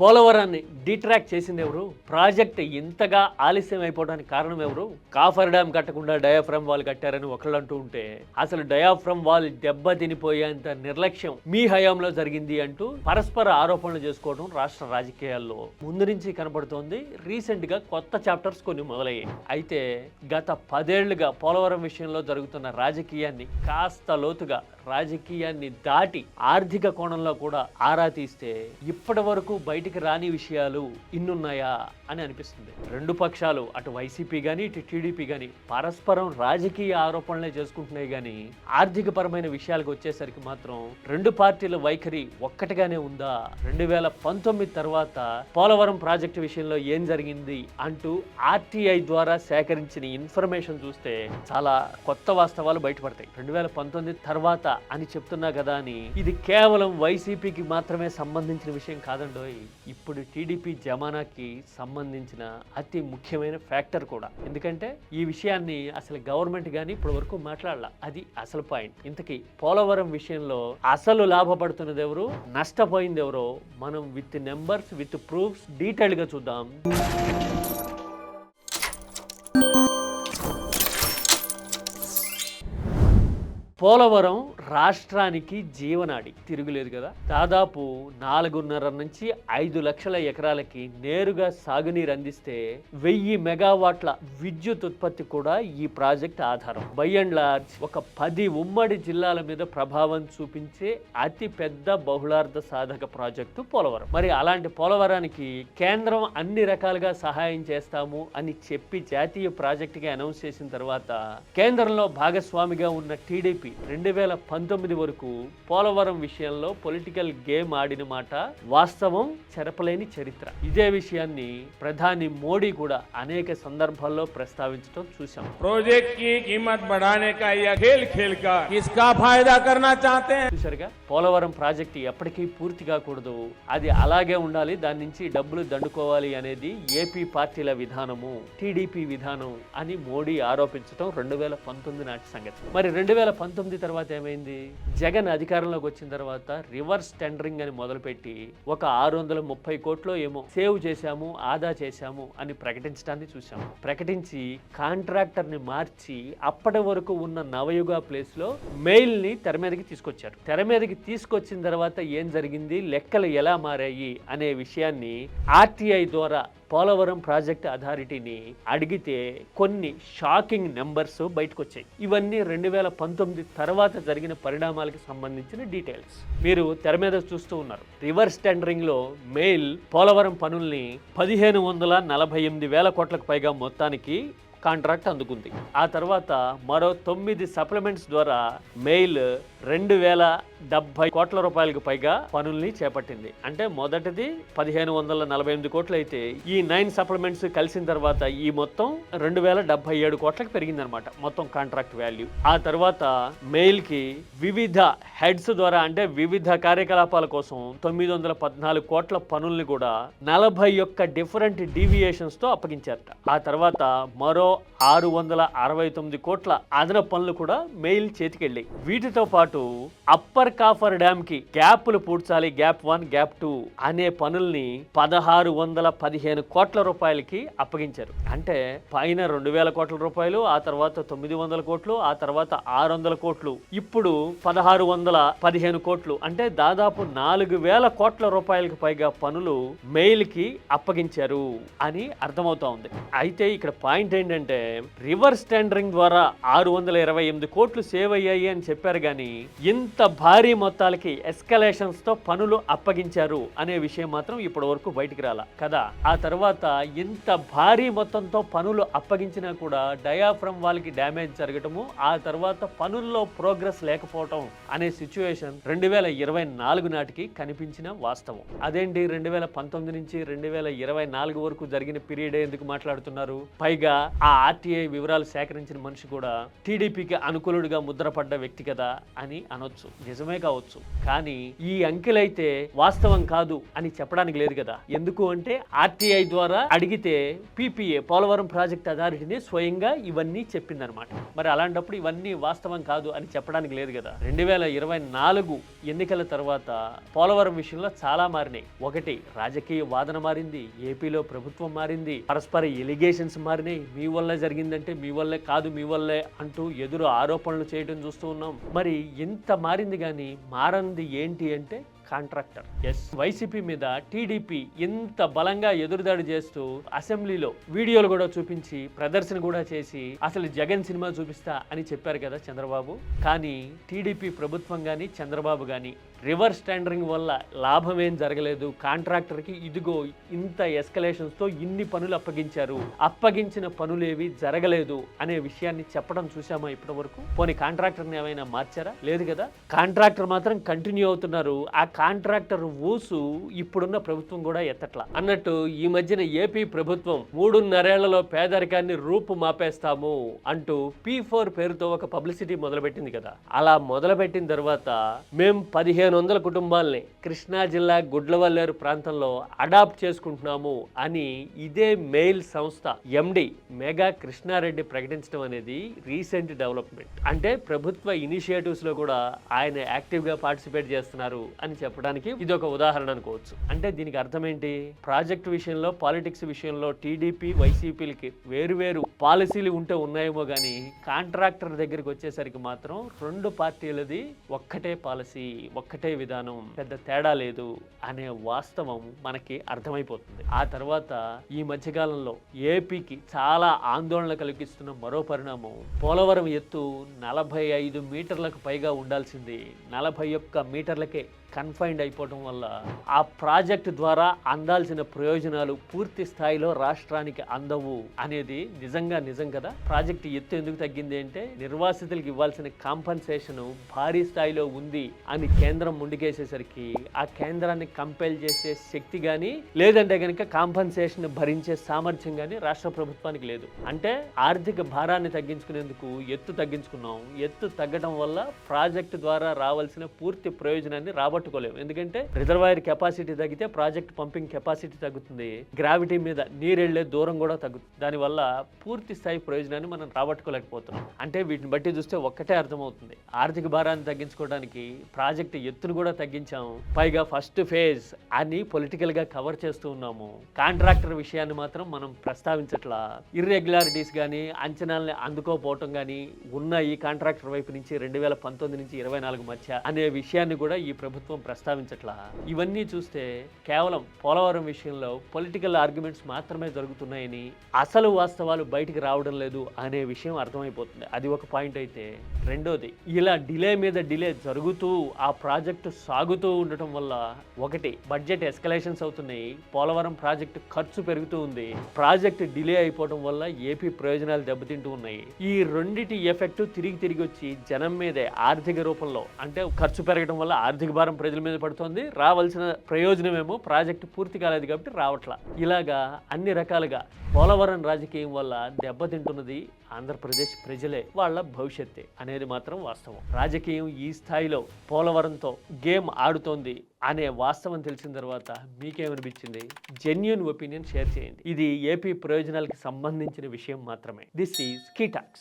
పోలవరాన్ని డిట్రాక్ట్ చేసింది ఎవరు ప్రాజెక్ట్ ఇంతగా ఆలస్యం అయిపోవడానికి కారణం ఎవరు కాఫర్ డ్యామ్ కట్టకుండా డయాఫ్రమ్ వాల్ కట్టారని ఒకళ్ళు అంటూ ఉంటే అసలు డయాఫ్రమ్ వాల్ దెబ్బ తినిపోయేంత నిర్లక్ష్యం మీ హయాంలో జరిగింది అంటూ పరస్పర ఆరోపణలు చేసుకోవడం రాష్ట్ర రాజకీయాల్లో ముందు నుంచి కనబడుతోంది రీసెంట్గా కొత్త చాప్టర్స్ కొన్ని మొదలయ్యాయి. అయితే గత పదేళ్ళుగా పోలవరం విషయంలో జరుగుతున్న రాజకీయాన్ని కాస్త లోతుగా రాజకీయాన్ని దాటి ఆర్థిక కోణంలో కూడా ఆరా తీస్తే ఇప్పటి వరకు బయటికి రాని విషయాలు ఇన్నున్నాయా? అని అనిపిస్తుంది. రెండు పక్షాలు అటు వైసీపీ కానీ ఇటు టీడీపీ కానీ పరస్పరం రాజకీయ ఆరోపణలే చేసుకుంటున్నాయి కానీ ఆర్థిక పరమైన విషయాలకు వచ్చేసరికి మాత్రం రెండు పార్టీల వైఖరి ఒక్కటిగానే ఉందా? రెండు వేల పంతొమ్మిది తర్వాత పోలవరం ప్రాజెక్టు విషయంలో ఏం జరిగింది అంటూ ఆర్టీఐ ద్వారా సేకరించిన ఇన్ఫర్మేషన్ చూస్తే చాలా కొత్త వాస్తవాలు బయటపడతాయి. రెండు వేల పంతొమ్మిది తర్వాత అని చెప్తున్నా కదా అని ఇది కేవలం వైసీపీకి మాత్రమే సంబంధించిన విషయం కాదండోయ్. ఇప్పుడు టీడీపీ జమానాకి సంబంధించిన అతి ముఖ్యమైన ఫ్యాక్టర్ కూడా. ఎందుకంటే ఈ విషయాన్ని అసలు గవర్నమెంట్ కానీ ఇప్పటి వరకు మాట్లాడాల. అది అసలు పాయింట్. ఇంతకీ పోలవరం విషయంలో అసలు లాభపడుతున్నది ఎవరు నష్టపోయింది ఎవరో మనం విత్ నెంబర్స్ విత్ ప్రూఫ్స్ డీటెయిల్గా చూద్దాం. పోలవరం రాష్ట్రానికి జీవనాడి. తిరుగులేదు కదా. దాదాపు నాలుగున్నర నుంచి ఐదు లక్షల ఎకరాలకి నేరుగా సాగునీరు అందిస్తే వెయ్యి మెగావాట్ల విద్యుత్ ఉత్పత్తి కూడా ఈ ప్రాజెక్ట్ ఆధారం. బై అండ్ లార్జ్ ఒక పది ఉమ్మడి జిల్లాల మీద ప్రభావం చూపించే అతి పెద్ద బహుళార్థ సాధక ప్రాజెక్టు పోలవరం. మరి అలాంటి పోలవరానికి కేంద్రం అన్ని రకాలుగా సహాయం చేస్తాము అని చెప్పి జాతీయ ప్రాజెక్టుగా అనౌన్స్ చేసిన తర్వాత కేంద్రంలో భాగస్వామిగా ఉన్న టీడీపీ రెండు వేల పంతొమ్మిది వరకు పోలవరం విషయంలో పొలిటికల్ గేమ్ ఆడిన మాట వాస్తవం చెరపలేని చరిత్ర. ఇదే విషయాన్ని ప్రధాని మోడీ కూడా అనేక సందర్భాల్లో ప్రస్తావించడం చూశాం. ప్రాజెక్ట్ చూసారుగా పోలవరం ప్రాజెక్ట్ ఎప్పటికీ పూర్తి కాకూడదు అది అలాగే ఉండాలి దాని నుంచి డబ్బులు దండుకోవాలి అనేది ఏపీ పార్టీల విధానము టీడీపీ విధానం అని మోడీ ఆరోపించడం రెండు వేల పంతొమ్మిది నాటి సంగతి. మరి రెండు వేల పంతొమ్మిది తర్వాత ఏమైంది? జగన్ అధికారంలోకి వచ్చిన తర్వాత రివర్స్ టెండరింగ్ అని మొదలుపెట్టి ఒక ఆరు వందల ముప్పై కోట్లు ఏమో సేవ్ చేశాము ఆదా చేశాము అని ప్రకటించడాన్ని చూసాము ప్రకటించి కాంట్రాక్టర్ని మార్చి అప్పటి వరకు ఉన్న నవయుగ ప్లేస్లో మెయిల్ని తెర మీదకి తీసుకొచ్చారు. తెర మీదకి తీసుకొచ్చిన తర్వాత ఏం జరిగింది? లెక్కలు ఎలా మారాయి? అనే విషయాన్ని ఆర్టీఐ ద్వారా పోలవరం ప్రాజెక్ట్ అథారిటీని అడిగితే కొన్ని షాకింగ్ నెంబర్స్ బయటకు వచ్చాయి ఇవన్నీ రెండు వేల పంతొమ్మిది తర్వాత జరిగిన పరిణామాలకు సంబంధించిన డీటెయిల్స్ మీరు తెర మీద చూస్తూ ఉన్నారు. రివర్స్ టెండరింగ్లో మెయిల్ పోలవరం పనుల్ని పదిహేను వందల నలభై ఎనిమిది వేల కోట్లకు పైగా మొత్తానికి కాంట్రాక్ట్ అందుకుంది. ఆ తర్వాత మరో తొమ్మిది సప్లిమెంట్స్ ద్వారా మెయిల్ రెండు వేల డెబ్బై కోట్ల రూపాయలకు పైగా పనుల్ని చేపట్టింది. అంటే మొదటిది పదిహేను వందల నలభై ఎనిమిది కోట్లు అయితే ఈ నైన్ సప్లిమెంట్స్ కలిసిన తర్వాత ఈ మొత్తం రెండు వేల డెబ్బై ఏడు కోట్లకు పెరిగిందనమాట మొత్తం కాంట్రాక్ట్ వాల్యూ. ఆ తర్వాత మెయిల్కి వివిధ హెడ్స్ ద్వారా అంటే వివిధ కార్యకలాపాల కోసం తొమ్మిది వందల పద్నాలుగు కోట్ల పనుల్ని కూడా నలభై ఒక్క డిఫరెంట్ డీవియేషన్స్తో అప్పగించారట. ఆ తర్వాత మరో ఆరు వందల అరవై తొమ్మిది కోట్ల అదనపు పనులు కూడా మెయిల్ చేతికెళ్ళాయి. వీటితో పాటు అప్పర్ కాఫర్ డ్యామ్కి గ్యాప్లు పూడ్చాలి గ్యాప్ వన్ గ్యాప్ టూ అనే పనుల్ని పదహారు వందల పదిహేను కోట్ల రూపాయలకి అప్పగించారు. అంటే పైన రెండు వేల కోట్ల రూపాయలు ఆ తర్వాత తొమ్మిది వందల కోట్లు ఆ తర్వాత ఆరు వందల కోట్లు. ఇప్పుడు పదహారు వందల పదిహేను కోట్లు. అంటే దాదాపు నాలుగు వేల కోట్ల రూపాయలకు పైగా పనులు మెయిల్కి అప్పగించారు అని అర్థమవుతా ఉంది. అయితే ఇక్కడ పాయింట్ ఏంటంటే రివర్స్ టెండరింగ్ ద్వారా ఆరు వందల ఇరవై ఎనిమిది కోట్లు సేవ్ అయ్యాయి అని చెప్పారు కానీ ఇంత భారీ మొత్తాలకి ఎస్కలేషన్స్తో పనులు అప్పగించారు అనే విషయం మాత్రం ఇప్పటి వరకు బయటికి రాల. కదా? ఆ తర్వాత ఇంత భారీ మొత్తంతో పనులు అప్పగించినా కూడా డయాఫ్రమ్ వాళ్ళకి డ్యామేజ్ జరగటము ఆ తర్వాత పనుల్లో ప్రోగ్రెస్ లేకపోవటం అనే సిచ్యువేషన్ రెండు వేల ఇరవై నాలుగు నాటికి కనిపించిన వాస్తవం. అదేంటి రెండు వేల పంతొమ్మిది నుంచి రెండు వేల ఇరవై నాలుగు వరకు జరిగిన పీరియడ్ ఎందుకు మాట్లాడుతున్నారు? పైగా ఆ ఆర్టీఐ వివరాలు సేకరించిన మనిషి కూడా టీడీపీకి అనుకూలుడిగా ముద్రపడ్డ వ్యక్తి కదా అని అనొచ్చు. నిజమే నిజమే కావచ్చు. కానీ ఈ అంకెలైతే వాస్తవం కాదు అని చెప్పడానికి లేదు కదా. ఎందుకు అంటే ఆర్టీఐ ద్వారా అడిగితే పీపీఏ పోలవరం ప్రాజెక్ట్ అథారిటీని స్వయంగా ఇవన్నీ చెప్పిందనమాట మరి అలాంటప్పుడు ఇవన్నీ వాస్తవం కాదు అని చెప్పడానికి లేదు కదా. రెండు వేల ఇరవై నాలుగు ఎన్నికల తర్వాత పోలవరం విషయంలో చాలా మారినాయి. ఒకటి రాజకీయ వాదన మారింది. ఏపీలో ప్రభుత్వం మారింది. పరస్పర ఎలిగేషన్స్ మారినాయి. మీ వల్లే జరిగిందంటే మీ వల్లే కాదు మీ వల్లే అంటూ ఎదురు ఆరోపణలు చేయడం చూస్తూ ఉన్నాం. మరి ఎంత మారింది కానీ మారంది ఏంటి అంటే కాంట్రాక్టర్. ఎస్ వైసీపీ మీద టీడీపీ ఎంత బలంగా ఎదురుదాడి చేస్తూ అసెంబ్లీలో వీడియోలు కూడా చూపించి ప్రదర్శన కూడా చేసి అసలు జగన్ సినిమా చూపిస్తా అని చెప్పారు కదా చంద్రబాబు. కానీ టీడీపీ ప్రభుత్వం కానీ చంద్రబాబు కానీ రివర్స్ టెండరింగ్ వల్ల లాభం ఏం జరగలేదు. కాంట్రాక్టర్కి ఇదిగో ఇంత ఎస్కలేషన్స్తో ఇన్ని పనులు అప్పగించారు. అప్పగించిన పనులేవి జరగలేదు అనే విషయాన్ని చెప్పడం చూసామా ఇప్పటి వరకు పోనీ కాంట్రాక్టర్ని ఏమైనా మార్చారా? లేదు కదా? కాంట్రాక్టర్ మాత్రం కంటిన్యూ అవుతున్నారు. ఆ కాంట్రాక్టర్ ఊసు ఇప్పుడున్న ప్రభుత్వం కూడా ఎత్తట్లా. అన్నట్టు ఈ మధ్యన ఏపీ ప్రభుత్వం మూడున్నరేళ్ళలో పేదరికాన్ని రూపు మాపేస్తాము అంటూ పీ ఫోర్ పేరుతో ఒక పబ్లిసిటీ మొదలుపెట్టింది కదా. అలా మొదలుపెట్టిన తర్వాత మేం పదిహేను వందల కుటుంబాల్ని కృష్ణా జిల్లా గుడ్లవల్లేరు ప్రాంతంలో అడాప్ట్ చేసుకుంటున్నాము అని ఇదే మెయిల్ సంస్థ ఎండి మెగా కృష్ణారెడ్డి ప్రకటించడం అనేది రీసెంట్ డెవలప్మెంట్. అంటే ప్రభుత్వ ఇనిషియేటివ్స్లో కూడా ఆయన యాక్టివ్గా పార్టిసిపేట్ చేస్తున్నారు అని చెప్పారు చెప్పడానికి ఇది ఒక ఉదాహరణ అనుకోవచ్చు. అంటే దీనికి అర్థం ఏంటి? ప్రాజెక్ట్ విషయంలో పాలిటిక్స్ విషయంలో టీడీపీ వైసీపీలకి వేరువేరు పాలసీలు ఉంటే ఉన్నాయేమో కానీ కాంట్రాక్టర్ దగ్గరికి వచ్చేసరికి మాత్రం రెండు పార్టీలది ఒక్కటే పాలసీ ఒక్కటే విధానం పెద్ద తేడా లేదు అనే వాస్తవం మనకి అర్థమైపోతుంది. ఆ తర్వాత ఈ మధ్యకాలంలో ఏపీకి చాలా ఆందోళన కలిగిస్తున్న మరో పరిణామం పోలవరం ఎత్తు నలభై ఐదు మీటర్లకు పైగా ఉండాల్సింది. నలభై ఒక్క మీటర్లకే కన్ఫైన్డ్ అయిపోవడం వల్ల ఆ ప్రాజెక్ట్ ద్వారా అందాల్సిన ప్రయోజనాలు పూర్తి స్థాయిలో రాష్ట్రానికి అందవు అనేది నిజంగా నిజం కదా. ప్రాజెక్ట్ ఎత్తు ఎందుకు తగ్గింది అంటే నిర్వాసితులకు ఇవ్వాల్సిన కాంపన్సేషన్ భారీ స్థాయిలో ఉంది అని కేంద్రం ముందుకేసేసరికి ఆ కేంద్రాన్ని కంపెల్ చేసే శక్తి కానీ లేదంటే కనుక కాంపన్సేషన్ భరించే సామర్థ్యం కానీ రాష్ట్ర ప్రభుత్వానికి లేదు. అంటే ఆర్థిక భారాన్ని తగ్గించుకునేందుకు ఎత్తు తగ్గించుకున్నాం. ఎత్తు తగ్గడం వల్ల ప్రాజెక్టు ద్వారా రావాల్సిన పూర్తి ప్రయోజనాన్ని పోగొట్టుకోలేము ఎందుకంటే రిజర్వాయర్ కెపాసిటీ తగ్గితే ప్రాజెక్ట్ పంపింగ్ కెపాసిటీ తగ్గుతుంది. గ్రావిటీ మీద నీరు వెళ్ళే దూరం కూడా తగ్గుతుంది. దానివల్ల పూర్తి స్థాయి ప్రయోజనాన్ని మనం రాబట్టుకోలేకపోతున్నాం. అంటే వీటిని బట్టి చూస్తే ఒక్కటే అర్థమవుతుంది. ఆర్థిక భారాన్ని తగ్గించుకోవడానికి ప్రాజెక్ట్ ఎత్తును కూడా తగ్గించాము పైగా ఫస్ట్ ఫేజ్ అని పొలిటికల్గా కవర్ చేస్తూ ఉన్నాము. కాంట్రాక్టర్ విషయాన్ని మాత్రం మనం ప్రస్తావించట్లా. ఇర్రెగ్యులారిటీస్ కానీ అంచనాల్ని అందుకోపోవటం కానీ ఉన్న ఈ కాంట్రాక్టర్ వైపు నుంచి రెండు వేల పంతొమ్మిది నుంచి ఇరవై నాలుగు మధ్య అనే విషయాన్ని కూడా ఈ ప్రభుత్వం ప్రభుత్వం ప్రస్తావించట్లా? ఇవన్నీ చూస్తే కేవలం పోలవరం విషయంలో పొలిటికల్ ఆర్గ్యుమెంట్స్ మాత్రమే జరుగుతున్నాయని అసలు వాస్తవాలు బయటికి రావడం లేదు అనే విషయం అర్థమైపోతుంది. అది ఒక పాయింట్ అయితే. రెండోది ఇలా డిలే మీద డిలే జరుగుతూ ఆ ప్రాజెక్టు సాగుతూ ఉండటం వల్ల ఒకటి బడ్జెట్ ఎస్కలేషన్స్ అవుతున్నాయి పోలవరం ప్రాజెక్టు ఖర్చు పెరుగుతూ ఉంది ప్రాజెక్ట్ డిలే అయిపోవడం వల్ల ఏపీ ప్రయోజనాలు దెబ్బతింటూ ఉన్నాయి. ఈ రెండిటి ఎఫెక్ట్ తిరిగి తిరిగి వచ్చి జనం మీదే ఆర్థిక రూపంలో అంటే ఖర్చు పెరగడం వల్ల ఆర్థిక భారం ప్రజల మీద పడుతోంది. రావాల్సిన ప్రయోజనమేమో ప్రాజెక్టు పూర్తి కాలేదు కాబట్టి రావట్లా. ఇలాగా అన్ని రకాలుగా పోలవరం రాజకీయం వల్ల దెబ్బతింటున్నది ఆంధ్రప్రదేశ్ ప్రజలే వాళ్ళ భవిష్యత్తే అనేది మాత్రం వాస్తవం. రాజకీయం ఈ స్థాయిలో పోలవరంతో గేమ్ ఆడుతోంది అనే వాస్తవం తెలిసిన తర్వాత మీకేమనిపించింది? జెన్యున్ ఒపీనియన్ షేర్ చేయండి. ఇది ఏపీ ప్రయోజనాలకి సంబంధించిన విషయం మాత్రమే. This is కీటాక్స్